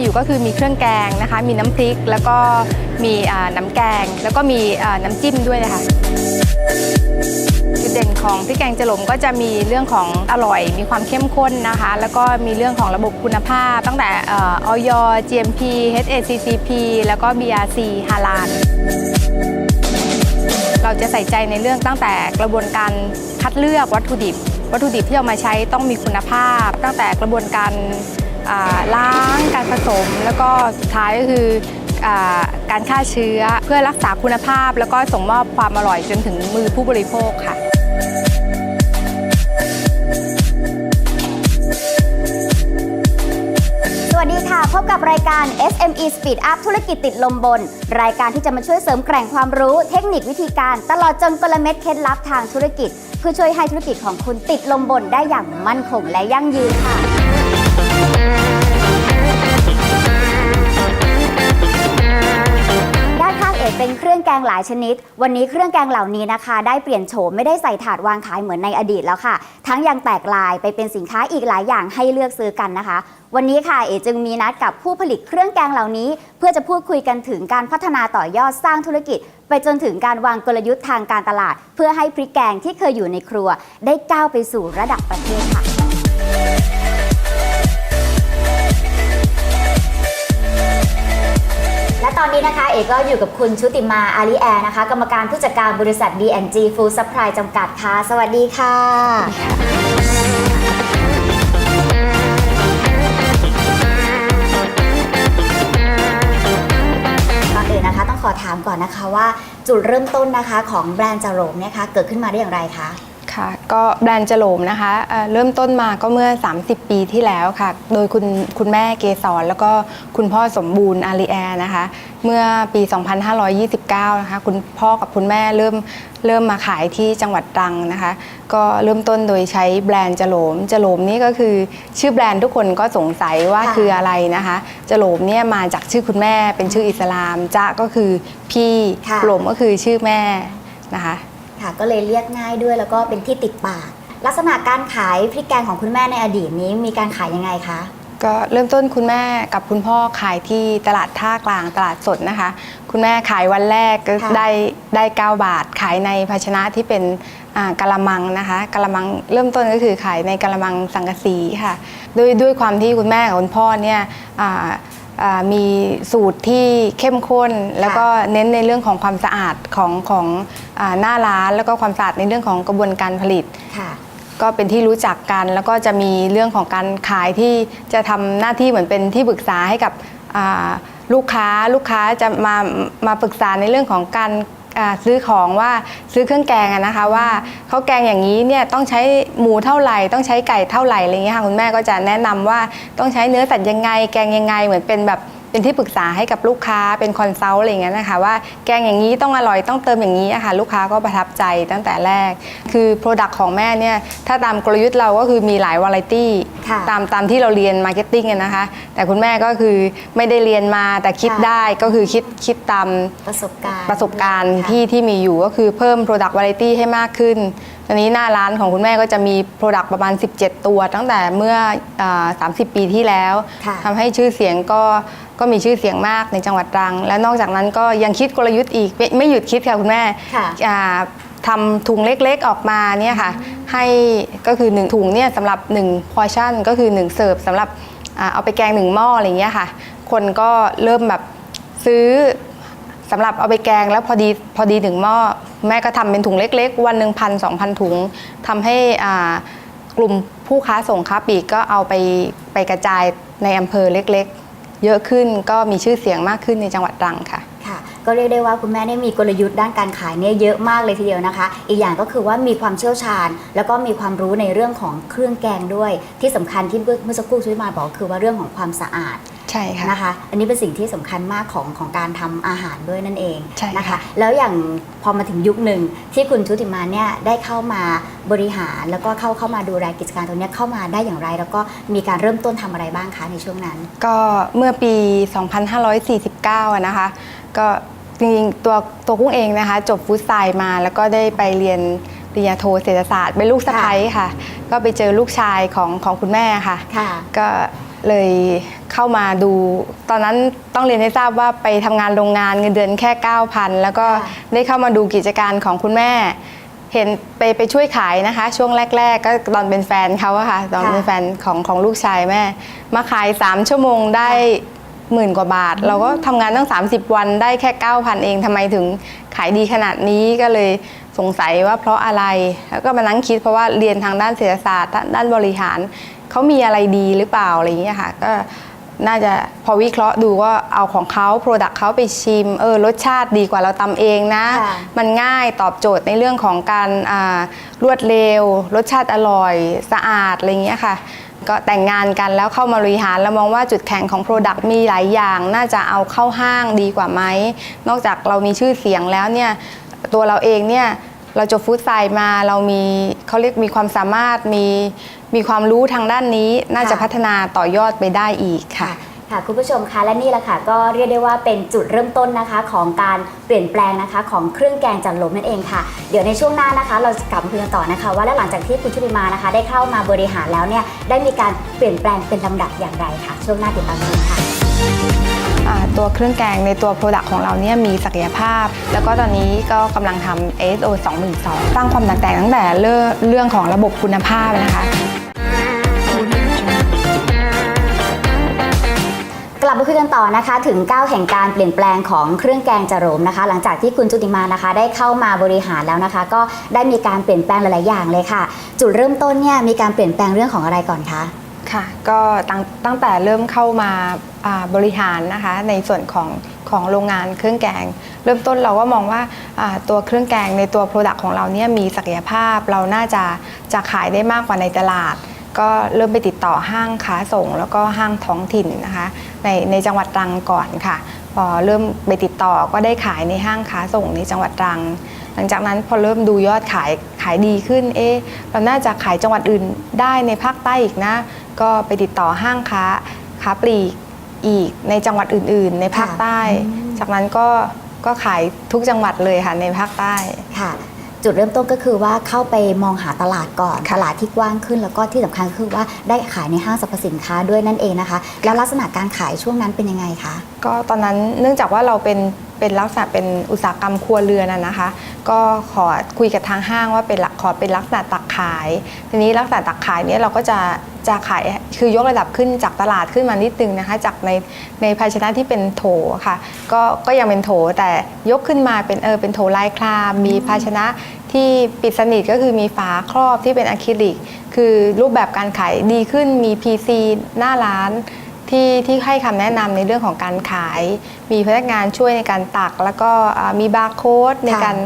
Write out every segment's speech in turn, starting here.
อยู่ก็คือมีเครื่องแกงนะคะ มีน้ำพริกแล้วก็มีน้ำแกง แล้วก็มีน้ำจิ้มด้วยนะคะจุดเด่นของพริกแกงจะหลมก็จะมีเรื่องของอร่อย มีความเข้มข้นนะคะ แล้วก็มีเรื่องของระบบคุณภาพ ตั้งแต่ออย GMP HACCP แล้วก็ BRC ฮาลาลเราจะใส่ใจในเรื่องตั้งแต่กระบวนการคัดเลือกวัตถุดิบ วัตถุดิบที่เอามาใช้ต้องมีคุณภาพ ตั้งแต่กระบวนการ ล้างการผสม แล้วก็สุดท้ายก็คืออการฆ่าเชื้อเพื่อรักษาคุณภาพ แล้วก็ส่งมอบความอร่อยจนถึงมือผู้บริโภคค่ะสวัสดีค่ะ พบกับรายการ SME Speed Up ธุรกิจติดลมบน รายการที่จะมาช่วยเสริมแกร่งความรู้ เทคนิควิธีการ ตลอดจนกลเม็ดเคล็ดลับทางธุรกิจ เพื่อช่วยให้ธุรกิจของคุณติดลมบนได้อย่างมั่นคงและยั่งยืนค่ะ เป็นเครื่องแกงหลายชนิด วันนี้เครื่องแกงเหล่านี้นะคะ ได้เปลี่ยนโฉมไม่ได้ใส่ถาดวางขายเหมือนในอดีตแล้วค่ะ ทั้งยังแตกลายไปเป็นสินค้าอีกหลายอย่างให้เลือกซื้อกันนะคะ วันนี้ค่ะเอจึงมีนัดกับผู้ผลิตเครื่องแกงเหล่านี้ เพื่อจะพูดคุยกันถึงการพัฒนาต่อยอดสร้างธุรกิจ ไปจนถึงการวางกลยุทธ์ทางการตลาด เพื่อให้พริกแกงที่เคยอยู่ในครัว ได้ก้าวไปสู่ระดับประเทศค่ะ ตอนนี้นะคะเอกก็อยู่กับคุณชุติมาอาลีแอร์นะคะ กรรมการผู้จัดการบริษัท B&G Food Supply จำกัดค่ะ สวัสดีค่ะ ก่อนอื่นนะคะ ต้องขอถามก่อนนะคะว่าจุดเริ่มต้นนะคะของแบรนด์จาโรมเนี่ยคะเกิดขึ้นมาได้อย่างไรคะ ค่ะ ก็แบรนด์จโลมนะคะเอ่อเริ่มต้นมาก็เมื่อ 30 ปีที่แล้วค่ะ โดยคุณคุณแม่เกษรแล้วก็คุณพ่อสมบูรณ์อารีแอร์นะคะ เมื่อปี 2529 นะคะ คุณพ่อกับคุณแม่เริ่มเริ่มมาขายที่จังหวัดตรังนะคะ ก็เริ่มต้นโดยใช้แบรนด์จโลมจโลมนี่ก็คือชื่อแบรนด์ทุกคนก็สงสัยว่าค่ะ คืออะไรนะคะจโลมเนี่ยมาจากชื่อคุณแม่เป็นชื่ออิสลามจะก็คือพี่ค่ะ โลมก็คือชื่อแม่นะคะ ค่ะ ก็เลยเรียกง่ายด้วยแล้วก็เป็นที่ติดปาก ลักษณะการขายพริกแกงของคุณแม่ในอดีตนี้มีการขายยังไงคะก็เริ่มต้นคุณแม่กับคุณพ่อขายที่ตลาดท่ากลางตลาดสดนะคะ คุณแม่ขายวันแรกก็ค่ะได้ได้ 9 บาท ขายในภาชนะที่เป็นอ่ากะละมังนะคะกะละมังเริ่มต้นก็คือขายในกะละมังสังกะสีค่ะด้วยด้วยความที่คุณแม่กับคุณพ่อเนี่ยอ่าอ่ามีสูตรที่เข้มข้น แล้วก็เน้นในเรื่องของความสะอาดของของอา หน้าร้านแล้วก็ความสะอาดในเรื่องของกระบวนการผลิต ค่ะ ก็เป็นที่รู้จักกัน แล้วก็จะมีเรื่องของการขายที่จะทำหน้าที่เหมือนเป็นที่ปรึกษาให้กับอ่าลูกค้าลูกค้าจะมามาปรึกษาในเรื่องของการอ่าซื้อของว่าซื้อเครื่องแกงอะนะคะว่าเขาแกงอย่างนี้เนี่ยต้องใช้หมูเท่าไหร่ต้องใช้ไก่เท่าไหร่อะไรเงี้ยค่ะคุณแม่ก็จะแนะนำว่าต้องใช้เนื้อสัตว์ยังไง แกงยังไงเหมือนเป็นแบบ เป็นที่ปรึกษาให้กับลูกค้าเป็นคอนซัลท์อะไรอย่างเงี้ยนะคะว่าแกงอย่างนี้ต้องอร่อยต้องเติมอย่างนี้อะค่ะลูกค้าก็ประทับใจตั้งแต่แรก คือ Product ของแม่เนี่ยถ้าตามกลยุทธ์เราก็คือมีหลายวาไรตี้ค่ะตามตามที่เราเรียนมาร์เก็ตติ้งนะคะ แต่คุณแม่ก็คือไม่ได้เรียนมาแต่คิดค่ะ ได้ก็คือคิดคิดตาม ประสบการณ์ประสบการณ์ค่ะ ที่ที่มีอยู่ก็คือเพิ่ม Product Variety ให้มากขึ้น ตอนนี้หน้าร้านของคุณแม่ก็จะมี Product ประมาณ 17 ตัว ตั้งแต่เมื่ออา30 ปีที่แล้วค่ะ ทำให้ชื่อเสียงก็ ก็มีชื่อเสียงมากในจังหวัดตรัง และนอกจากนั้นก็ยังคิดกลยุทธ์อีกไม่ไม่หยุดคิดค่ะคุณแม่ค่ะอ่าทำถุงเล็กๆออกมาเนี่ยค่ะ ให้ก็คือ 1 ถุงเนี่ยสำหรับ1 portion ก็คือ 1 เสิร์ฟสำหรับอ่าเอาไปแกง1หม้ออะไรอย่างเงี้ยค่ะ คนก็เริ่มแบบซื้อสำหรับเอาไปแกงแล้วพอดีพอดีหนึ่งหม้อแม่ก็ทำเป็นถุงเล็ก ๆ วันหนึ่งพันสองพันถุงทำให้อ่ากลุ่มผู้ค้าส่งค้าปลีกก็เอาไปไปกระจายในอำเภอเล็ก ๆ เยอะขึ้นก็มีชื่อเสียงมากขึ้นในจังหวัดตรังค่ะค่ะ ก็เรียกได้ว่าคุณแม่ได้มีกลยุทธ์ด้านการขายเนี่ยเยอะมากเลยทีเดียวนะคะ อีกอย่างก็คือว่ามีความเชี่ยวชาญ แล้วก็มีความรู้ในเรื่องของเครื่องแกงด้วย ที่สำคัญที่เมื่อสักครู่ชุติมาบอกคือว่าเรื่องของความสะอาด ใช่ค่ะนะคะ อันนี้เป็นสิ่งที่สำคัญมากของของการทำอาหารด้วยนั่นเองใช่ค่ะนะคะ แล้วอย่างพอมาถึงยุคหนึ่งที่คุณชุติมาเนี่ยได้เข้ามาบริหารแล้วก็เข้าเข้ามาดูแลกิจการตรงเนี้ยเข้ามาได้อย่างไร แล้วก็มีการเริ่มต้นทำอะไรบ้างคะในช่วงนั้น ก็เมื่อปี 2549อะนะคะ ก็จริงๆตัวตัวกุ้งเองนะคะ จบฟู้ดไซน์มาแล้วก็ได้ไปเรียนปริญญาโทเศรษฐศาสตร์เป็นลูกสะใภ้ค่ะ ก็ไปเจอลูกชายของของคุณแม่ค่ะค่ะก็ เลยเข้ามาดู ตอนนั้นต้องเรียนให้ทราบว่าไปทำงานโรงงานเงินเดือนแค่ 9,000 แล้วก็ค่ะได้เข้ามาดูกิจการของคุณแม่ เห็นไปไปช่วยขายนะคะ ช่วงแรก ๆ ก็ตอนเป็นแฟนเขาอะค่ะ ตอนเป็นแฟนของของลูกชายแม่ มาขาย 3 ชั่วโมงได้หมื่นกว่าบาท เราก็ทำงานตั้ง 30 วันได้แค่ 9,000 เองทำไมถึงขายดีขนาดนี้ก็เลยสงสัยว่าเพราะอะไรแล้วก็มานั่งคิดเพราะว่าเรียนทางด้านเศรษฐศาสตร์ด้านด้านบริหาร เขามีอะไรดีหรือเปล่าอะไรอย่างเงี้ยค่ะก็น่าจะพอวิเคราะห์ดูว่าเอาของเขาโปรดักต์เขาไปชิมเออรสชาติดีกว่าเราตำเองนะ ค่ะมันง่ายตอบโจทย์ในเรื่องของการอ่ารวดเร็ว รสชาติอร่อยสะอาดอะไรอย่างเงี้ยค่ะ ก็แต่งงานกันแล้วเข้ามาบริหารแล้วมองว่าจุดแข็งของ Product มีหลายอย่าง น่าจะเอาเข้าห้างดีกว่าไหมนอกจากเรามีชื่อเสียงแล้วเนี่ยตัวเราเองเนี่ย เราจบฟู้ดไซน์มาเรามีเขาเรียกมีความสามารถมีมีความรู้ทางด้านนี้ น่าจะค่ะพัฒนาต่อยอดไปได้อีกค่ะค่ะคุณผู้ชมคะและนี่แหละค่ะก็เรียกได้ว่าเป็นจุดเริ่มต้นนะคะของการเปลี่ยนแปลงนะคะของเครื่องแกงจันลมนั่นเองค่ะ เดี๋ยวในช่วงหน้านะคะ เราจะกลับมาคุยกันต่อนะคะ ว่าแล้วหลังจากที่คุณชุติมานะคะ ได้เข้ามาบริหารแล้วเนี่ยได้มีการเปลี่ยนแปลงเป็นลำดับอย่างไรค่ะ ช่วงหน้าติดตามชมค่ะอ่า ตัวเครื่องแกงในตัว Product ของเราเนี่ยมีศักยภาพ แล้วก็ตอนนี้ก็กำลังทำ ASO 2002สร้างความแตกต่างตั้งแต่เรื่องเรื่องของระบบคุณภาพนะคะกลับมาคุยกันต่อนะคะถึงก้าวแห่งการเปลี่ยนแปลงของเครื่องแกงจาโรมนะคะ หลังจากที่คุณจุติมานะคะ ได้เข้ามาบริหารแล้วนะคะ ก็ได้มีการเปลี่ยนแปลงหลาย ๆ อย่างเลยค่ะ จุดเริ่มต้นเนี่ยมีการเปลี่ยนแปลงเรื่องของอะไรก่อนคะ ค่ะก็ตั้งตั้งแต่เริ่มเข้ามาบริหารนะคะในส่วนของของโรงงานเครื่องแกง เริ่มต้นเราก็มองว่าตัวเครื่องแกงในตัว Product ของเราเนี่ยมีศักยภาพเราน่าจะจะขายได้มากกว่าในตลาด ก็เริ่มไปติดต่อห้างค้าส่ง แล้วก็ห้างท้องถิ่นนะคะในในจังหวัดตรังก่อนค่ะ พอเริ่มไปติดต่อก็ได้ขายในห้างค้าส่งในจังหวัดตรัง หลังจากนั้นพอเริ่มดูยอดขายขายดีขึ้น เอ๊ะเราน่าจะขายจังหวัดอื่นได้ในภาคใต้อีกนะ ก็ไปติดต่อห้างค้าค้าปลีกอีกในจังหวัดอื่น ๆ ในภาคใต้ จากนั้นก็ก็ขายทุกจังหวัดเลยค่ะในภาคใต้ค่ะจุดเริ่มต้นก็คือว่าเข้าไปมองหาตลาดก่อนค่ะตลาดที่กว้างขึ้นแล้วก็ที่สำคัญก็คือว่าได้ขายในห้างสรรพสินค้าด้วยนั่นเองนะคะ แล้วลักษณะการขายช่วงนั้นเป็นยังไงคะก็ตอนนั้นเนื่องจากว่าเราเป็น เป็นลักษณะเป็นอุตสาหกรรมครัวเรือนอะนะคะ ก็ขอคุยกับทางห้างว่าเป็นขอเป็นลักษณะตักขาย ทีนี้ลักษณะตักขายเนี้ยเราก็จะจะขายคือยกระดับขึ้นจากตลาดขึ้นมานิดนึงนะคะ จากในในภาชนะที่เป็นโถค่ะ ก็ก็ยังเป็นโถแต่ยกขึ้นมาเป็นเออเป็นโถลายครามมีภาชนะที่ปิดสนิทก็คือมีฝาครอบที่เป็นอะคริลิก คือรูปแบบการขายดีขึ้นมี PC หน้าร้าน ที่ที่ให้คำแนะนำในเรื่องของการขาย มีพนักงานช่วยในการตัก แล้วก็อ่ามีบาร์โค้ดในค่ะการ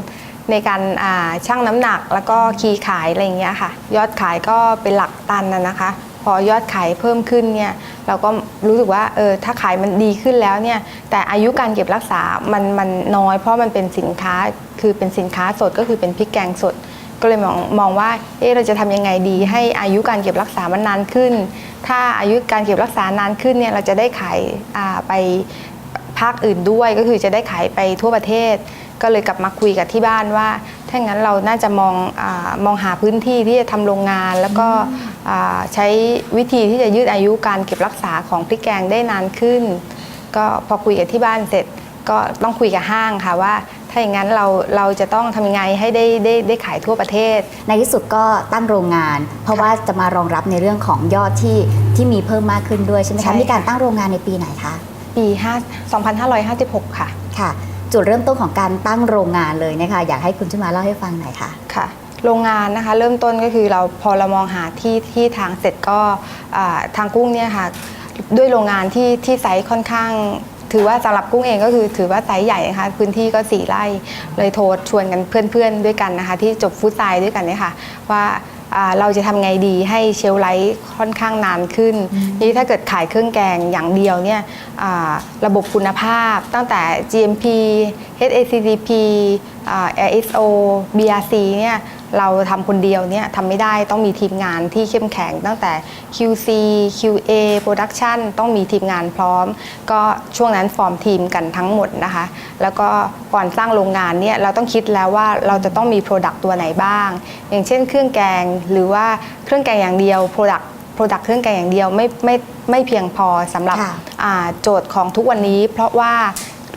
ในการอ่าชั่งน้ำหนัก แล้วก็คีย์ขายอะไรอย่างเงี้ยค่ะ ยอดขายก็เป็นหลักตันนะนะคะ พอยอดขายเพิ่มขึ้นเนี่ยเราก็รู้สึกว่าเออถ้าขายมันดีขึ้นแล้วเนี่ยแต่อายุการเก็บรักษามันมันน้อยเพราะมันเป็นสินค้าคือเป็นสินค้าสดก็คือเป็นพริกแกงสด ก็เลยมองมองว่าเอ๊ะเราจะทำยังไงดี ให้อายุการเก็บรักษามันนานขึ้น ถ้าอายุการเก็บรักษานานขึ้นเนี่ยเราจะได้ขายาไปภาคอื่นด้วยก็คือจะได้ขายไปทั่วประเทศ ก็เลยกลับมาคุยกับที่บ้านว่าถ้างั้นเราน่าจะมองอมองหาพื้นที่ที่จะทำโรงงาน แล้วก็ใช้วิธีที่จะยืดอายุการเก็บรักษาของพริกแกงได้นานขึ้น ก็พอคุยกับที่บ้านเสร็จก็ต้องคุยกับห้างค่ะว่าาอย่างนั้นเราเราจะต้องทำยังไงให้ได้ได้ได้ขายทั่วประเทศ ในที่สุดก็ตั้งโรงงาน เพราะว่าจะมารองรับในเรื่องของยอดที่ที่มีเพิ่มมากขึ้นด้วยใช่ไหมใช่คะค่ะมีการตั้งโรงงานในปีไหนคะปี5 2556 ค่ะ ค่ะ จุดเริ่มต้นของการตั้งโรงงานเลยนะคะอยากให้คุณชุมาเล่าให้ฟังหน่อยค่ะ ค่ะโรงงานนะคะเริ่มต้นก็คือเราพอเรามองหาที่ที่ทางเสร็จก็อ่าทางกุ้งเนี่ยค่ะด้วยโรงงานที่ที่ไซส์ค่อนข้าง ถือว่าสำหรับกุ้งเองก็คือถือว่าไซส์ใหญ่นะคะพื้นที่ก็สี่ไร่เลยโทรชวนกันเพื่อนๆด้วยกันนะคะ ที่จบฟุตไซด์ด้วยกันเนี่ยค่ะว่าอ่าเราจะทำไงดีให้เชลฟ์ไลท์ค่อนข้างนานขึ้นนี่ถ้าเกิดขายเครื่องแกงอย่างเดียวเนี่ยอ่าระบบคุณภาพตั้งแต่ GMP HACCP อ่า ISO BRC เนี่ย เราทำคนเดียวเนี่ยทำไม่ได้ต้องมีทีมงานที่เข้มแข็ง ตั้งแต่ QC QA Production ต้องมีทีมงานพร้อม ก็ช่วงนั้นฟอร์มทีมกันทั้งหมดนะคะ แล้วก็ก่อนสร้างโรงงานเนี่ยเราต้องคิดแล้วว่าเราจะต้องมี Product ตัวไหนบ้าง อย่างเช่นเครื่องแกงหรือว่าเครื่องแกงอย่างเดียว Product Product เครื่องแกงอย่างเดียวไม่ไม่ไม่เพียงพอสำหรับค่ะอ่าโจทย์ของทุกวันนี้ เพราะว่า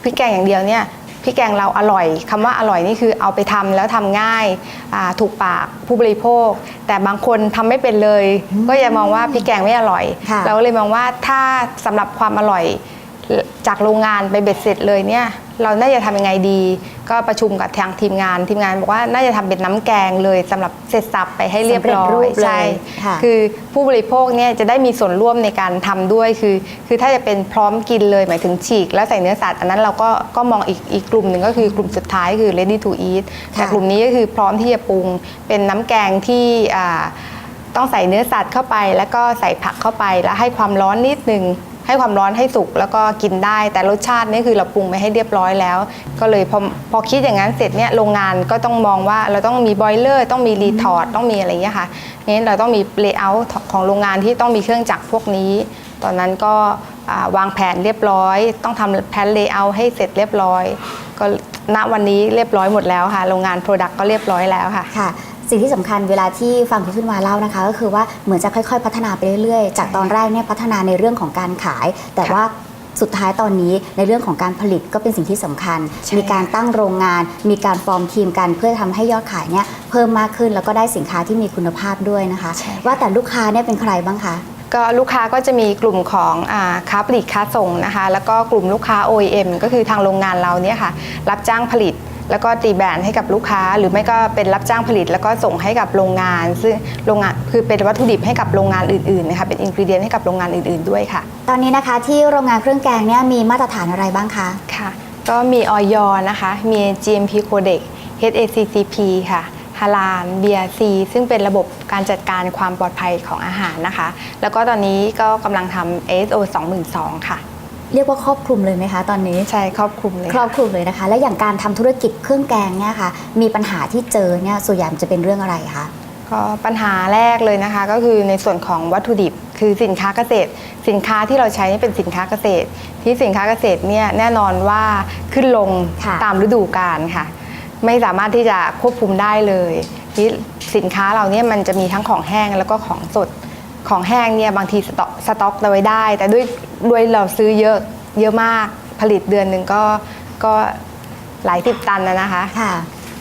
พริกแกงอย่างเดียวเนี่ย พริกแกงเราอร่อยคำว่าอร่อยนี่คือเอาไปทำแล้วทำง่ายอ่าถูกปากผู้บริโภค แต่บางคนทำไม่เป็นเลย ก็จะมองว่าพริกแกงไม่อร่อยค่ะเราก็เลยมองว่าถ้าสำหรับความอร่อยจากโรงงานไปเบ็ดเสร็จเลยเนี่ยเราน่าจะทำยังไงดี ก็ประชุมกับทางทีมงาน ทีมงานบอกว่าน่าจะทำเป็นน้ำแกงเลยสำหรับเสร็จสับไปให้เรียบร้อสำเร็จรูยปเลยใช่ค่ะคือผู้บริโภคเนี่ยจะได้มีส่วนร่วมในการทำด้วยคือ คือถ้าจะเป็นพร้อมกินเลยหมายถึงฉีก แล้วใส่เนื้อสัตว์อันนั้นเราก็ก็มองอีกอีกกลุ่มหนึ่งก็คือกลุ่มสุดท้ายคือ ready to eat แต่กลุ่มนี้ก็คือพร้อมที่จะปรุงเป็นน้ำแกงที่อ่าต้องใส่เนื้อสัตว์เข้าไป แล้วก็ใส่ผักเข้าไปแล้วให้ความร้อนนิดนึง ให้ความร้อนให้สุกแล้วก็กินได้ แต่รสชาตินี่คือเราปรุงไปให้เรียบร้อยแล้ว ก็เลยพอพอคิดอย่างนั้นเสร็จเนี่ยโรงงานก็ต้องมองว่าเราต้องมีบอยเลอร์ต้องมีรีทอร์ดต้องมีอะไรอย่างเงี้ยค่ะงั้นเราต้องมีเลเยอร์ของโรงงานที่ต้องมีเครื่องจักรพวกนี้ ตอนนั้นก็วางแผนเรียบร้อย ต้องทำแผนเลเยอร์ให้เสร็จเรียบร้อย ก็ณวันนี้เรียบร้อยหมดแล้วค่ะโรงงานโปรดักต์ก็เรียบร้อยแล้วค่ะค่ะ สิ่งที่สำคัญเวลาที่ฟังคุณขึ้นมาเล่านะคะ ก็คือว่าเหมือนจะค่อยๆ พัฒนาไปเรื่อยๆ จากตอนแรกเนี่ยพัฒนาในเรื่องของการขาย แต่ค่ะว่าสุดท้ายตอนนี้ในเรื่องของการผลิตก็เป็นสิ่งที่สำคัญใช่มีการตั้งโรงงาน มีการฟอร์มทีมกันเพื่อทำให้ยอดขายเนี่ยเพิ่มมากขึ้นแล้วก็ได้สินค้าที่มีคุณภาพด้วยนะคะใช่ค่ะว่าแต่ลูกค้าเนี่ยเป็นใครบ้างคะก็ลูกค้าก็จะมีกลุ่มของอาค้าปลีกค้าส่งนะคะ แล้วก็กลุ่มลูกค้า OEM ก็คือทางโรงงานเราเนี่ยค่ะรับจ้างผลิต แล้วก็ตีแบรนด์ให้กับลูกค้า หรือไม่ก็เป็นรับจ้างผลิต แล้วก็ส่งให้กับโรงงาน ซึ่งโรงงานคือเป็นวัตถุดิบให้กับโรงงานอื่นๆนะคะเป็นอินกรีเดียนให้กับโรงงานอื่นๆด้วยค่ะ ตอนนี้นะคะที่โรงงานเครื่องแกงเนี่ยมีมาตรฐานอะไรบ้างคะค่ะ ก็มีออยนะคะ มี GMP Codex HACCP ค่ะฮาลาน BRC ซึ่งเป็นระบบการจัดการความปลอดภัยของอาหารนะคะ แล้วก็ตอนนี้ก็กำลังทำ ASO 2002ค่ะ เรียกว่าครอบคลุมเลยไหมคะตอนนี้ ใช่ครอบคลุมเลยครอค่ะบคลุมเลยนะคะ และอย่างการทำธุรกิจเครื่องแกงเนี่ยค่ะ มีปัญหาที่เจอเนี่ยส่วนใหญ่มันจะเป็นเรื่องอะไรคะก็ปัญหาแรกเลยนะคะก็คือในส่วนของวัตถุดิบคือสินค้าเกษตร สินค้าที่เราใช้นี่เป็นสินค้าเกษตร ที่สินค้าเกษตรเนี่ยแน่นอนว่าขึ้นลงค่ะตามฤดูกาลค่ะ ไม่สามารถที่จะควบคุมได้เลยที่สินค้าเราเนี่ยมันจะมีทั้งของแห้งแล้วก็ของสด ของแห้งเนี่ยบางทีสต็อกสต็อกเอาไว้ได้ แต่ด้วยด้วยเราซื้อเยอะเยอะมากผลิตเดือนหนึ่งก็ก็หลายสิบตันนะนะคะ ค่ะ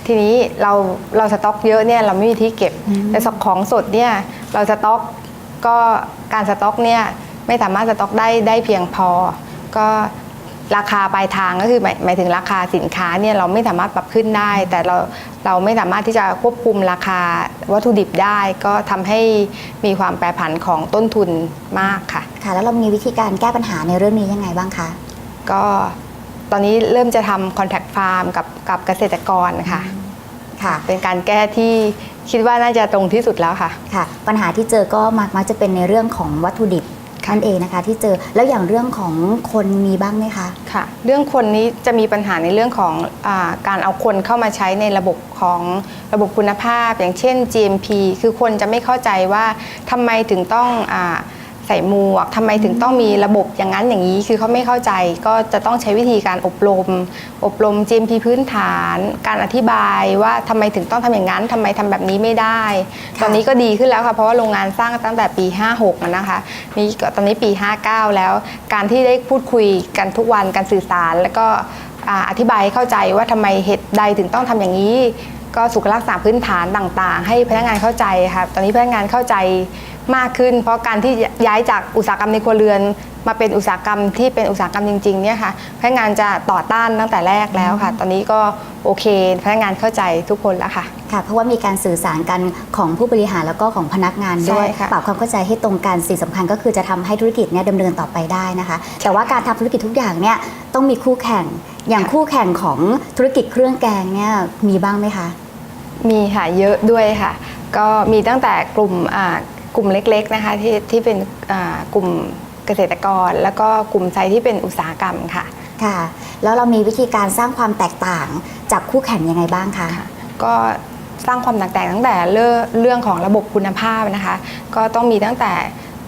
ทีนี้เราเราสต็อกเยอะเนี่ยเราไม่มีที่เก็บอืมแต่ของสดเนี่ยเราสต็อกก็การสต็อกเนี่ยไม่สามารถสต็อกได้ได้เพียงพอ ก็ ราคาปลายทางก็คือหมายหมายถึงราคาสินค้าเนี่ยเราไม่สามารถปรับขึ้นได้ แต่เราเราไม่สามารถที่จะควบคุมราคาวัตถุดิบได้ ก็ทำให้มีความแปรผันของต้นทุนมากค่ะ ค่ะ แล้วเรามีวิธีการแก้ปัญหาในเรื่องนี้ยังไงบ้างคะ ก็ตอนนี้เริ่มจะทำคอนแทคฟาร์มกับกับเกษตรกรค่ะ ค่ะ เป็นการแก้ที่คิดว่าน่าจะตรงที่สุดแล้วค่ะ ค่ะ ปัญหาที่เจอก็มักมักจะเป็นในเรื่องของวัตถุดิบ ค่ะนั่นเองนะคะที่เจอแล้วอย่างเรื่องของคนมีบ้างไหมคะค่ะ เรื่องคนนี้จะมีปัญหาในเรื่องของอาการเอาคนเข้ามาใช้ในระบบของระบบคุณภาพ อย่างเช่น GMP คือคนจะไม่เข้าใจว่าทำไมถึงต้องอา ใส่หมวกทำไมถึงต้องมีระบบอย่างนั้นอย่างนี้ คือเขาไม่เข้าใจก็จะต้องใช้วิธีการอบรม อบรม GMP พื้นฐาน การอธิบายว่าทำไมถึงต้องทำอย่างนั้นทำไมทำแบบนี้ไม่ได้ค่ะตอนนี้ก็ดีขึ้นแล้วค่ะเพราะว่าโรงงานสร้างตั้งแต่ปี 56อะนะคะนี่ก็ตอนนี้ปี 59 แล้ว การที่ได้พูดคุยกันทุกวันการสื่อสาร แล้วก็อ่าอธิบายให้เข้าใจว่าทำไมเหตุใดถึงต้องทำอย่างนี้ก็สุขลักษณะพื้นฐานต่าง ๆ ให้พนักงานเข้าใจค่ะตอนนี้พนักงานเข้าใจ มากขึ้น เพราะการที่ย้ายจากอุตสาหกรรมในครัวเรือน มาเป็นอุตสาหกรรมที่เป็นอุตสาหกรรมจริงๆเนี่ยค่ะพนักงานจะต่อต้านตั้งแต่แรกแล้วค่ะ ตอนนี้ก็โอเคพนักงานเข้าใจทุกคนแล้วค่ะ ค่ะเพราะว่ามีการสื่อสารกันของผู้บริหารแล้วก็ของพนักงานด้วยใช่ค่ะปรับความเข้าใจให้ตรงกันสิ่งสำคัญก็คือจะทำให้ธุรกิจเนี่ยดำเนินต่อไปได้นะคะ แต่ว่าการทำธุรกิจทุกอย่างเนี่ยต้องมีคู่แข่งอย่างคู่แข่งของธุรกิจเครื่องแกงเนี่ยมีบ้างไหมคะ มีค่ะเยอะด้วยค่ะ ก็มีตั้งแต่กลุ่มอ่า กลุ่มเล็กๆนะคะที่ที่เป็นอ่ากลุ่มเกษตรกร แล้วก็กลุ่มไซต์ที่เป็นอุตสาหกรรมค่ะค่ะ แล้วเรามีวิธีการสร้างความแตกต่างจากคู่แข่งยังไงบ้างคะก็สร้างความแตกต่างตั้งแต่เรื่องเรื่องของระบบคุณภาพนะคะ ก็ต้องมีตั้งแต่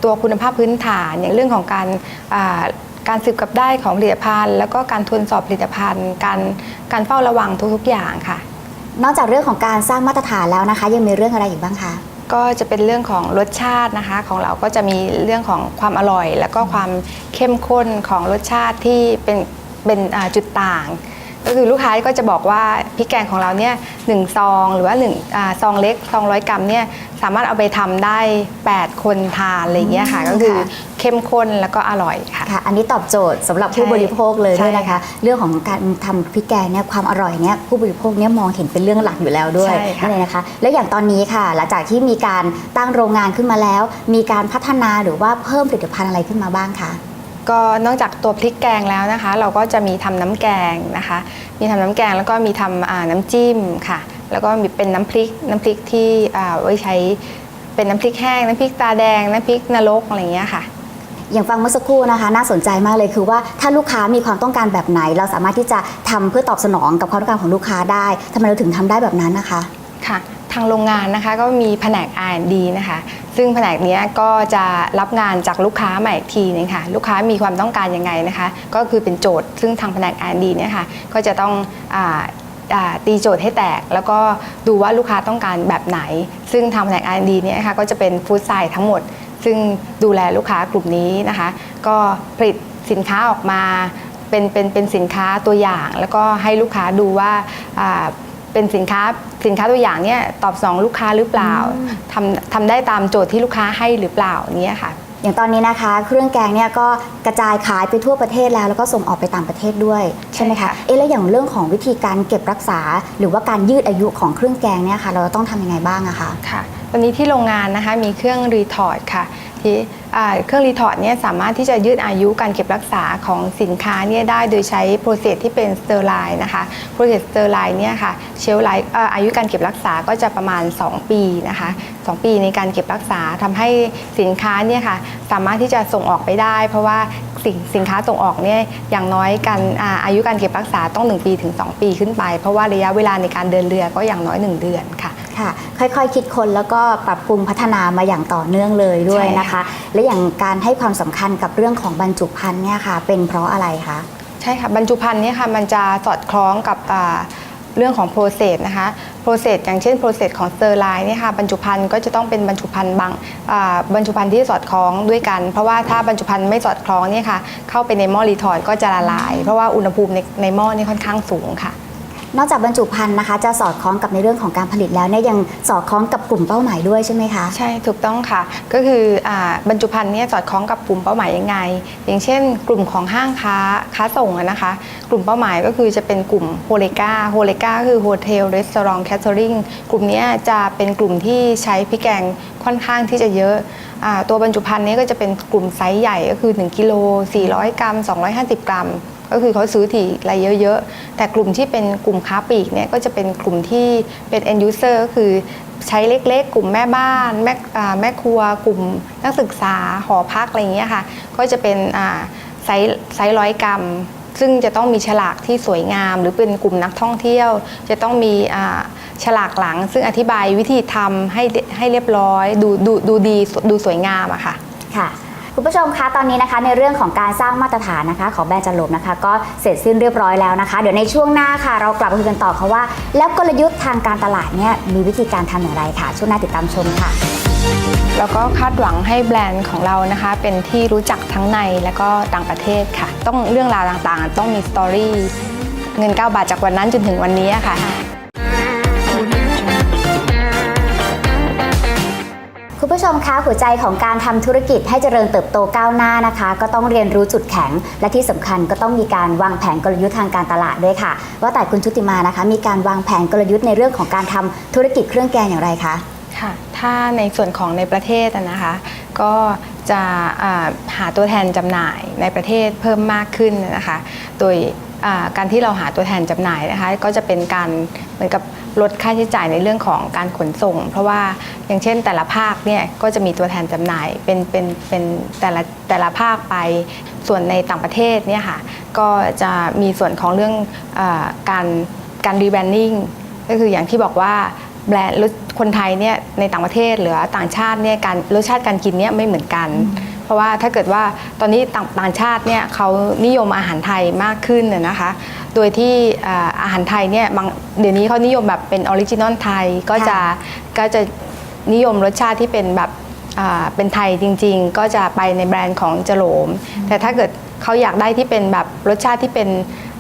ตัวคุณภาพพื้นฐานอย่างเรื่องของการอ่าการสืบกับได้ของผลิตภัณฑ์ แล้วก็การทวนสอบผลิตภัณฑ์ การการเฝ้าระวังทุกๆอย่างค่ะ นอกจากเรื่องของการสร้างมาตรฐานแล้วนะคะ ยังมีเรื่องอะไรอีกบ้างคะ ก็จะเป็นเรื่องของรสชาตินะคะ ของเราก็จะมีเรื่องของความอร่อย แล้วก็ความเข้มข้นของรสชาติที่เป็นเป็นจุดต่าง ก็คือลูกค้าก็จะบอกว่าพริกแกงของเราเนี่ยหนึ่งซองหรือว่าหนึ่งอาซองเล็กซองร้อยกรัมเนี่ยสามารถเอาไปทำได้ 8 คนทานอะไรอย่างเงี้ยค่ะอืมก็คือค่ะ เข้มข้นแล้วก็อร่อยค่ะ ค่ะ อันนี้ตอบโจทย์สำหรับผู้ใช่บริโภคเลยด้วยใช่นะคะค่ะเรื่องของการทำพริกแกงเนี่ยความอร่อยเนี่ยผู้บริโภคเนี่ยมองเห็นเป็นเรื่องหลักอยู่แล้วด้วยใช่ค่ะ นั่นเลยนะคะ แล้วอย่างตอนนี้ค่ะ หลังจากที่มีการตั้งโรงงานขึ้นมาแล้ว มีการพัฒนาหรือว่าเพิ่มผลิตภัณฑ์อะไรขึ้นมาบ้างคะ ก็นอกจากตัวพริกแกงแล้วนะคะ เราก็จะมีทำน้ำแกงนะคะ มีทำน้ำแกงแล้วก็มีทำอ่าน้ำจิ้มค่ะ แล้วก็มีเป็นน้ำพริกน้ำพริกที่อ่าไว้ใช้เป็นน้ำพริกแห้งน้ำพริกตาแดงน้ำพริกนรกอะไรอย่างเงี้ยค่ะอย่างฟังเมื่อสักครู่นะคะ น่าสนใจมากเลยคือว่าถ้าลูกค้ามีความต้องการแบบไหน เราสามารถที่จะทำเพื่อตอบสนองกับความต้องการของลูกค้าได้ทำไมเราถึงทำได้แบบนั้นนะคะค่ะ ทางโรงงานนะคะก็มีแผนก R&D นะคะ ซึ่งแผนกนี้ก็จะรับงานจากลูกค้าใหม่อีกทีนึงค่ะลูกค้ามีความต้องการยังไงนะคะ ก็คือเป็นโจทย์ ซึ่งทางแผนก R&D เนี่ยค่ะก็จะต้องอตีโจทย์ให้แตก แล้วก็ดูว่าลูกค้าต้องการแบบไหน ซึ่งทางแผนก R&D เนี่ยค่ะก็จะเป็นฟู้ดไซด์ทั้งหมด ซึ่งดูแลลูกค้ากลุ่มนี้นะคะ ก็ผลิตสินค้าออกมาเป็นเป็นเป็นสินค้าตัวอย่าง แล้วก็ให้ลูกค้าดูว่า เป็นสินค้าสินค้าตัวอย่างเนี่ยตอบสนองลูกค้าหรือเปล่าทำทำได้ตามโจทย์ที่ลูกค้าให้หรือเปล่าเนี่ยค่ะอย่างตอนนี้นะคะ เครื่องแกงเนี่ยก็กระจายขายไปทั่วประเทศแล้ว แล้วก็ส่งออกไปต่างประเทศด้วยใช่ไหมใช่คะค่ะเอ๊ะแล้วอย่างเรื่องของวิธีการเก็บรักษา หรือว่าการยืดอายุของเครื่องแกงเนี่ยค่ะ เราต้องทำยังไงบ้างอะคะค่ะตอนนี้ที่โรงงานนะคะมีเครื่องรีทอร์ดค่ะ ทีเครื่องรีทอร์ดเนี่ยสามารถที่จะยืดอายุการเก็บรักษาของสินค้าเนี่ยได้โดยใช้โปรเซสที่เป็นสเตอร์ไลน์นะคะโปรเซสสเตอร์ไลน์เนี่ยค่ะเชลไลฟ์อายุการเก็บรักษาก็จะประมาณ 2 ปีนะคะ2 ปีในการเก็บรักษาทำให้สินค้าเนี่ยค่ะสามารถที่จะส่งออกไปได้ เพราะว่าสินสินค้าส่งออกเนี่ยอย่างน้อยการอาอายุการเก็บรักษาต้อง 1 ปีถึง 2 ปีขึ้นไป เพราะว่าระยะเวลาในการเดินเรือก็อย่างน้อย 1 เดือนค่ะ ค่ะ ค่อยๆ คิดคนแล้วก็ปรับปรุงพัฒนามาอย่างต่อเนื่องเลยด้วยนะคะใช่ค่ะและอย่างการให้ความสำคัญกับเรื่องของบรรจุภัณฑ์เนี่ยค่ะ เป็นเพราะอะไรคะใช่ค่ะบรรจุภัณฑ์เนี่ยค่ะมันจะสอดคล้องกับอ่าเรื่องของโปรเซสนะคะโปรเซสอย่างเช่นโปรเซสของสเตอร์ไลน์เนี่ยค่ะบรรจุภัณฑ์ก็จะต้องเป็นบรรจุภัณฑ์บางอ่าบรรจุภัณฑ์ที่สอดคล้องด้วยกัน เพราะว่าถ้าบรรจุภัณฑ์ไม่สอดคล้องเนี่ยค่ะเข้าไปในหม้อรีทอร์ดก็จะละลาย เพราะว่าอุณหภูมิในในหม้อนี่ค่อนข้างสูงค่ะ นอกจากบรรจุภัณฑ์นะคะ จะสอดคล้องกับในเรื่องของการผลิตแล้วเนี่ยยังสอดคล้องกับกลุ่มเป้าหมายด้วยใช่ไหมคะ ใช่ถูกต้องค่ะ ก็คืออบรรจุภัณฑ์เนี่ยสอดคล้องกับกลุ่มเป้าหมายยังไง อย่างเช่น กลุ่มของห้างค้าค้าส่งนะคะ กลุ่มเป้าหมายก็คือจะเป็นกลุ่มโฮเลกาโฮเลกาคือโฮเทลรีสอร์ทแคทเทอริงกลุ่มนี้จะเป็นกลุ่มที่ใช้พริกแกงค่อนข้างที่จะเยอะตัวบรรจุภัณฑ์เนี้ก็จะเป็นกลุ่มไซส์ใหญ่ก็คือ 1กิโล400 กรัม 250 กรัม ก็คือเขาซื้อถี่รายเยอะๆ แต่กลุ่มที่เป็นกลุ่มค้าปลีกเนี่ยก็จะเป็นกลุ่มที่เป็น end user ก็คือใช้เล็กๆ กลุ่มแม่บ้าน แม่แม่ครัว กลุ่มนักศึกษาหอพักอะไรอย่างเงี้ยค่ะ ก็จะเป็นไซส์ไซส์ร้อยกรัม ซึ่งจะต้องมีฉลากที่สวยงาม หรือเป็นกลุ่มนักท่องเที่ยว จะต้องมีฉลากหลัง ซึ่งอธิบายวิธีทำให้ให้เรียบร้อย ดูดูดูดีดูสวยงามอะค่ะค่ะ คุณผู้ชมคะตอนนี้นะคะในเรื่องของการสร้างมาตรฐานนะคะ ของแบรนด์จันลมนะคะ ก็เสร็จสิ้นเรียบร้อยแล้วนะคะ เดี๋ยวในช่วงหน้าค่ะ เรากลับมาคุยกันต่อค่ะว่า แล้วกลยุทธ์ทางการตลาดเนี่ยมีวิธีการทำอย่างไรค่ะ ช่วงหน้าติดตามชมค่ะ แล้วก็คาดหวังให้แบรนด์ของเรานะคะ เป็นที่รู้จักทั้งในและก็ต่างประเทศค่ะ ต้องเรื่องราวต่างๆ ต้องมีสตอรี่เงิน 9 บาทจากวันนั้นจนถึงวันนี้ค่ะ คุณผู้ชมคะหัวใจของการทำธุรกิจให้เจริญเติบโตก้าวหน้านะคะ ก็ต้องเรียนรู้จุดแข็ง และที่สำคัญก็ต้องมีการวางแผนกลยุทธ์ทางการตลาดด้วยค่ะ ว่าแต่คุณชุติมานะคะ มีการวางแผนกลยุทธ์ในเรื่องของการทำธุรกิจเครื่องแกงอย่างไรคะค่ะ ถ้าในส่วนของในประเทศนะคะ ก็จะหาตัวแทนจำหน่ายในประเทศเพิ่มมากขึ้นนะคะ โดยการที่เราหาตัวแทนจำหน่ายนะคะ ก็จะเป็นการเหมือนกับ ลดค่าใช้จ่ายในเรื่องของการขนส่ง เพราะว่าอย่างเช่นแต่ละภาคเนี่ยก็จะมีตัวแทนจำหน่ายเป็นเป็นเป็นแต่ละแต่ละภาคไป ส่วนในต่างประเทศเนี่ยค่ะก็จะมีส่วนของเรื่องอการการรีแบรนดิ้งก็คืออย่างที่บอกว่าแบรนด์คนไทยเนี่ยในต่างประเทศหรือต่างชาติเนี่ยการรสชาติการกินเนี่ยไม่เหมือนกันเพ ราะว่าถ้าเกิดว่าตอนนี้ต่างต่างชาติเนี่ยเขานิยมอาหารไทยมากขึ้นน่ะนะคะ โดยที่อ่าอาหารไทยเนี่ยบางเดี๋ยวนี้เขานิยมแบบเป็นออริจินอลไทยก็จะก็จะนิยมรสชาติที่เป็นแบบอ่าเป็นไทยจริง ๆ ก็จะไปในแบรนด์ของจโหลม แต่ถ้าเกิดเขาอยากได้ที่เป็นแบบรสชาติที่เป็น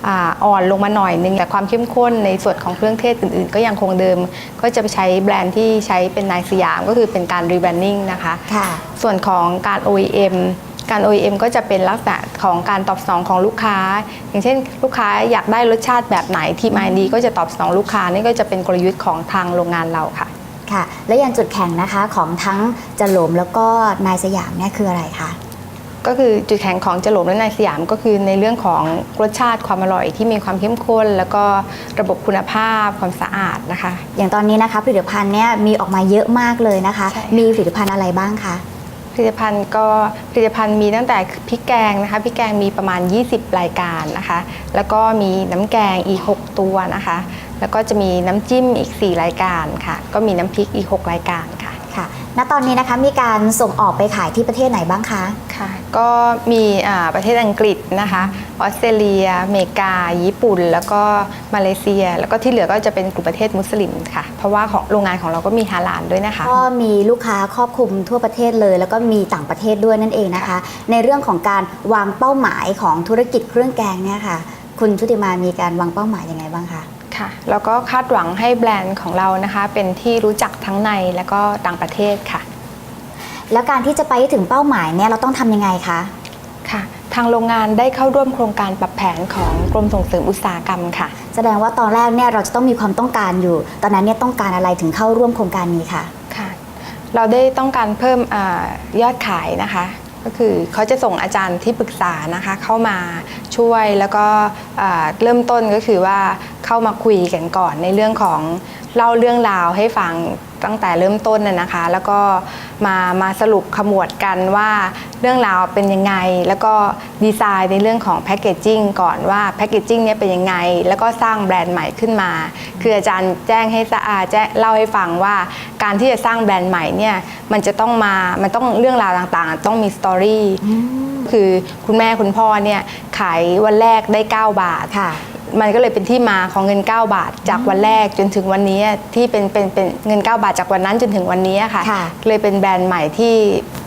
อ่าอ่อนลงมาหน่อยนึงแต่ความเข้มข้นในส่วนของเครื่องเทศอื่นๆ ก็ยังคงเดิมก็จะไปใช้แบรนด์ที่ใช้เป็นนายสยามก็คือเป็นการรีแบรนดิ้งนะคะค่ะส่วนของการ OEM การ OEM ก็จะเป็นลักษณะของการตอบสนองของลูกค้า อย่างเช่น ลูกค้าอยากได้รสชาติแบบไหนทีมไอดีก็จะตอบสนองลูกค้านี่ก็จะเป็นกลยุทธ์ของทางโรงงานเราค่ะค่ะ และอย่างจุดแข็งนะคะของทั้งจะโหลมแล้วก็นายสยามเนี่ยคืออะไรคะ ก็คือจุดแข็งของจโหลมและนายสยามก็คือในเรื่องของรสชาติความอร่อยที่มีความเข้มข้น แล้วก็ระบบคุณภาพความสะอาดนะคะ อย่างตอนนี้นะคะผลิตภัณฑ์เนี่ยมีออกมาเยอะมากเลยนะคะ ใช่ค่ะมีผลิตภัณฑ์อะไรบ้างคะ ผลิตภัณฑ์ก็ผลิตภัณฑ์มีตั้งแต่พริกแกงนะคะพริกแกงมีประมาณ 20 รายการนะคะ แล้วก็มีน้ำแกงอีก 6 ตัวนะคะ แล้วก็จะมีน้ำจิ้มอีก 4 รายการค่ะ ก็มีน้ำพริกอีก 6 รายการค่ะ ค่ะ ณตอนนี้นะคะมีการส่งออกไปขายที่ประเทศไหนบ้างคะ ค่ะ ก็มีอ่าประเทศอังกฤษนะคะออสเตรเลียอเมริกา ญี่ปุ่น แล้วก็มาเลเซีย แล้วก็ที่เหลือก็จะเป็นกลุ่มประเทศมุสลิมค่ะ เพราะว่าของโรงงานของเราก็มีฮาลาลด้วยนะคะ ก็มีลูกค้าครอบคลุมทั่วประเทศเลย แล้วก็มีต่างประเทศด้วยนั่นเองนะคะ ในเรื่องของการวางเป้าหมายของธุรกิจเครื่องแกงเนี่ยค่ะ คุณชุติมามีการวางเป้าหมายยังไงบ้างคะ ค่ะ แล้วก็คาดหวังให้แบรนด์ของเรานะคะ เป็นที่รู้จักทั้งในและก็ต่างประเทศค่ะ แล้วการที่จะไปให้ถึงเป้าหมายเนี่ยเราต้องทำยังไงคะค่ะทางโรงงานได้เข้าร่วมโครงการปรับแผนของกรมส่งเสริมอุตสาหกรรมค่ะ แสดงว่าตอนแรกเนี่ยเราจะต้องมีความต้องการอยู่ ตอนนั้นเนี่ยต้องการอะไรถึงเข้าร่วมโครงการนี้ค่ะค่ะ เราได้ต้องการเพิ่มอายอดขายนะคะ ก็คือเขาจะส่งอาจารย์ที่ปรึกษานะคะเข้ามาช่วยแล้วก็อ่าเริ่มต้นก็คือว่า เข้ามาคุยกันก่อนในเรื่องของเล่าเรื่องราวให้ฟังตั้งแต่เริ่มต้นน่ะนะคะ แล้วก็มามาสรุปขมวดกันว่าเรื่องราวเป็นยังไง แล้วก็ดีไซน์ในเรื่องของแพคเกจจิ้งก่อนว่าแพคเกจจิ้งเนี่ยเป็นยังไง แล้วก็สร้างแบรนด์ใหม่ขึ้นมา คืออาจารย์แจ้งให้สะอาแจ้งเล่าให้ฟังว่าการที่จะสร้างแบรนด์ใหม่เนี่ยมันจะต้องมามันต้องเรื่องราวต่างๆ ต้องมีสตอรี่คือคุณแม่คุณพ่อเนี่ยขายวันแรกได้ 9 บาทค่ะ มันก็เลยเป็นที่มาของเงิน 9 บาท จากวันแรกจนถึงวันนี้ที่เป็นเป็นเป็นเงิน 9 บาทจากวันนั้นจนถึงวันนี้ค่ะ ค่ะ เลยเป็นแบรนด์ใหม่ที่อ่า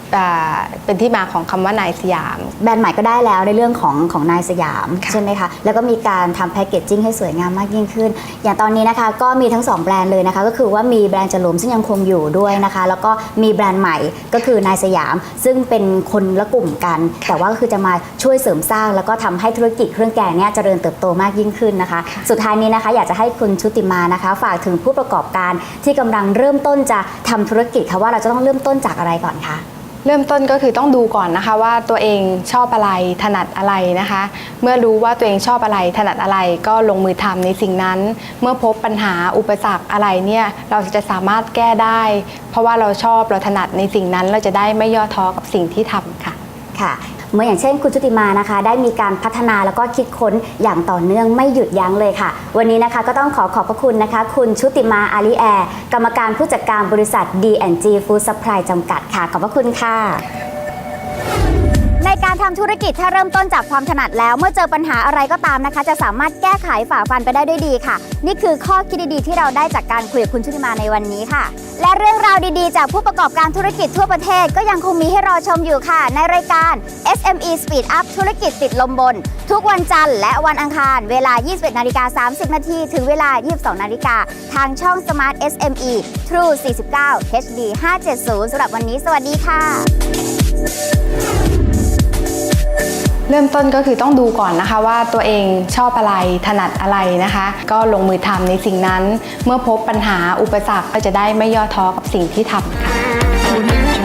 เป็นที่มาของคำว่านายสยาม แบรนด์ใหม่ก็ได้แล้วในเรื่องของของนายสยามค่ะใช่ไหมคะแล้วก็มีการทำแพคเกจจิ้งให้สวยงามมากยิ่งขึ้น อย่างตอนนี้นะคะก็มีทั้ง 2 แบรนด์เลยนะคะก็คือว่ามีแบรนด์จลมซึ่งยังคงอยู่ด้วยนะคะ แล้วก็มีแบรนด์ใหม่ก็คือนายสยาม ซึ่งเป็นคนละกลุ่มกัน แต่ว่าก็คือจะมาช่วยเสริมสร้าง แล้วก็ทำให้ธุรกิจเครื่องแกงเนี่ยเจริญเติบโตมากยิ่งขึ้นนะคะ สุดท้ายนี้นะคะ อยากจะให้คุณชุติมานะคะ ฝากถึงผู้ประกอบการที่กำลังเริ่มต้นจะทำธุรกิจค่ะว่าเราจะต้องเริ่มต้นจากอะไรก่อนคะ เริ่มต้นก็คือต้องดูก่อนนะคะว่าตัวเองชอบอะไรถนัดอะไรนะคะ เมื่อรู้ว่าตัวเองชอบอะไรถนัดอะไรก็ลงมือทำในสิ่งนั้น เมื่อพบปัญหาอุปสรรคอะไรเนี่ยเราจะสามารถแก้ได้ เพราะว่าเราชอบเราถนัดในสิ่งนั้นเราจะได้ไม่ย่อท้อกับสิ่งที่ทำค่ะค่ะ เมื่ออย่างเช่นคุณชุติมานะคะ ได้มีการพัฒนาแล้วก็คิดค้นอย่างต่อเนื่องไม่หยุดยั้งเลยค่ะ วันนี้นะคะก็ต้องขอขอบพระคุณนะคะ คุณชุติมาอาลีแอร์กรรมการผู้จัดการบริษัท D&G Food Supply จำกัดค่ะ ขอบพระคุณค่ะ ในการทำธุรกิจถ้าเริ่มต้นจากความถนัดแล้ว เมื่อเจอปัญหาอะไรก็ตามนะคะ จะสามารถแก้ไขฝ่าฟันไปได้ด้วยดีค่ะ นี่คือข้อคิดดีๆที่เราได้จากการคุยกับคุณชุติมาในวันนี้ค่ะ และเรื่องราวดีๆ จากผู้ประกอบการธุรกิจทั่วประเทศก็ยังคงมีให้รอชมอยู่ค่ะ ในรายการ SME Speed Up ธุรกิจติดลมบน ทุกวันจันทร์และวันอังคาร เวลา 21นาฬิกา30นาทีถึงเวลา 22นาฬิกาทางช่อง Smart SME True 49 HD 570สำหรับวันนี้ สวัสดีค่ะ เริ่มต้นก็คือต้องดูก่อนนะคะว่าตัวเองชอบอะไรถนัดอะไรนะคะ ก็ลงมือทำในสิ่งนั้น เมื่อพบปัญหาอุปสรรคก็จะได้ไม่ย่อท้อกับสิ่งที่ทำค่ะ